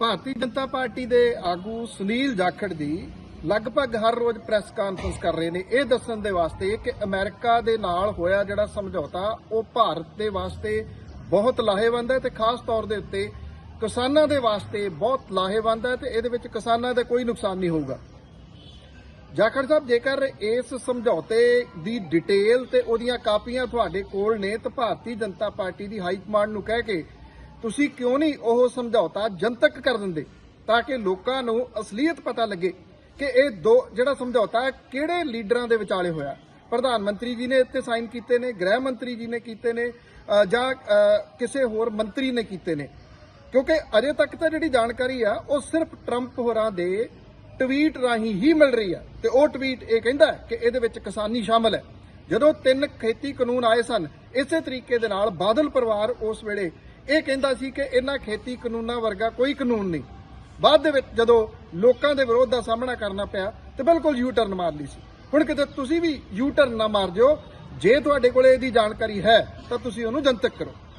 ਭਾਰਤੀ Janata party ਦੇ ਆਗੂ ਸੁਨੀਲ ਜਾਖੜ ਦੀ ਲਗਭਗ ਹਰ ਰੋਜ਼ ਪ੍ਰੈਸ ਕਾਨਫਰੰਸ ਕਰ ਰਹੇ ਨੇ। ਇਹ ਦੱਸਣ ਦੇ ਵਾਸਤੇ ਕਿ ਅਮਰੀਕਾ ਦੇ ਨਾਲ ਹੋਇਆ ਜਿਹੜਾ ਸਮਝੌਤਾ, ਉਹ ਭਾਰਤ ਦੇ ਵਾਸਤੇ ਬਹੁਤ ਲਾਹੇਵੰਦ ਹੈ ਤੇ ਖਾਸ ਤੌਰ ਦੇ ਉੱਤੇ ਕਿਸਾਨਾਂ ਦੇ ਵਾਸਤੇ ਬਹੁਤ ਲਾਹੇਵੰਦ ਹੈ ਤੇ ਇਹਦੇ ਵਿੱਚ ਕਿਸਾਨਾਂ ਦਾ ਕੋਈ ਨੁਕਸਾਨ ਨਹੀਂ ਹੋਊਗਾ। ਜਾਖੜ ਸਾਹਿਬ, ਜੇਕਰ ਇਸ ਸਮਝੌਤੇ ਦੀ ਡਿਟੇਲ ਤੇ ਉਹਦੀਆਂ ਕਾਪੀਆਂ ਤੁਹਾਡੇ ਕੋਲ ਨੇ, ਤਾਂ ਭਾਰਤੀ ਜਨਤਾ ਪਾਰਟੀ ਦੀ ਹਾਈ ਕਮਾਂਡ ਨੂੰ ਕਹਿ ਕੇ ਤੁਸੀਂ ਕਿਉਂ ਨਹੀਂ ਉਹ ਸਮਝੌਤਾ ਜਨਤਕ ਕਰ ਦਿੰਦੇ? ਤਾਂ ਕਿ ਲੋਕਾਂ ਨੂੰ ਅਸਲੀਅਤ ਪਤਾ ਲੱਗੇ ਕਿ ਇਹ ਦੋ, ਜਿਹੜਾ ਸਮਝੌਤਾ ਹੈ, ਕਿਹੜੇ ਲੀਡਰਾਂ ਦੇ ਵਿਚਾਲੇ ਹੋਇਆ? ਪ੍ਰਧਾਨ ਮੰਤਰੀ ਜੀ ਨੇ ਇੱਥੇ ਸਾਈਨ ਕੀਤੇ ਨੇ, ਗ੍ਰਹਿ ਮੰਤਰੀ ਜੀ ਨੇ ਕੀਤੇ ਨੇ ਜਾਂ ਕਿਸੇ ਹੋਰ ਮੰਤਰੀ ਨੇ ਕੀਤੇ ਨੇ। ਕਿਉਂਕਿ ਅਜੇ ਤੱਕ ਤਾਂ ਜਿਹੜੀ ਜਾਣਕਾਰੀ ਆ, ਉਹ ਸਿਰਫ ਟਰੰਪ ਹੋਰਾਂ ਦੇ ਟਵੀਟ ਰਾਹੀਂ ਹੀ ਮਿਲ ਰਹੀ ਆ। ਤੇ ਉਹ ਟਵੀਟ ਇਹ ਕਹਿੰਦਾ ਕਿ ਇਹਦੇ ਵਿੱਚ ਕਿਸਾਨੀ ਸ਼ਾਮਲ ਹੈ। ਜਦੋਂ ਤਿੰਨ ਖੇਤੀ ਕਾਨੂੰਨ ਆਏ ਸਨ, ਇਸੇ ਤਰੀਕੇ ਦੇ ਨਾਲ ਬਾਦਲ ਪਰਿਵਾਰ ਉਸ ਵੇਲੇ ਇਹ ਕਹਿੰਦਾ ਸੀ ਕਿ ਇਹਨਾਂ ਖੇਤੀ ਕਾਨੂੰਨਾਂ ਵਰਗਾ ਕੋਈ ਕਾਨੂੰਨ ਨਹੀਂ। ਬਾਅਦ ਦੇ ਵਿੱਚ ਜਦੋਂ ਲੋਕਾਂ ਦੇ ਵਿਰੋਧ ਦਾ ਸਾਹਮਣਾ ਕਰਨਾ ਪਿਆ, ਤੇ ਬਿਲਕੁਲ ਯੂ ਟਰਨ ਮਾਰ ਲਈ ਸੀ। ਹੁਣ ਕਿਤੇ ਤੁਸੀਂ ਵੀ ਯੂ ਟਰਨ ਨਾ ਮਾਰ ਦਿਓ ਜੇ ਤੁਹਾਡੇ ਕੋਲੇ ਇਹਦੀ ਜਾਣਕਾਰੀ ਹੈ, ਤਾਂ ਤੁਸੀਂ ਉਹਨੂੰ ਜਨਤਕ ਕਰੋ।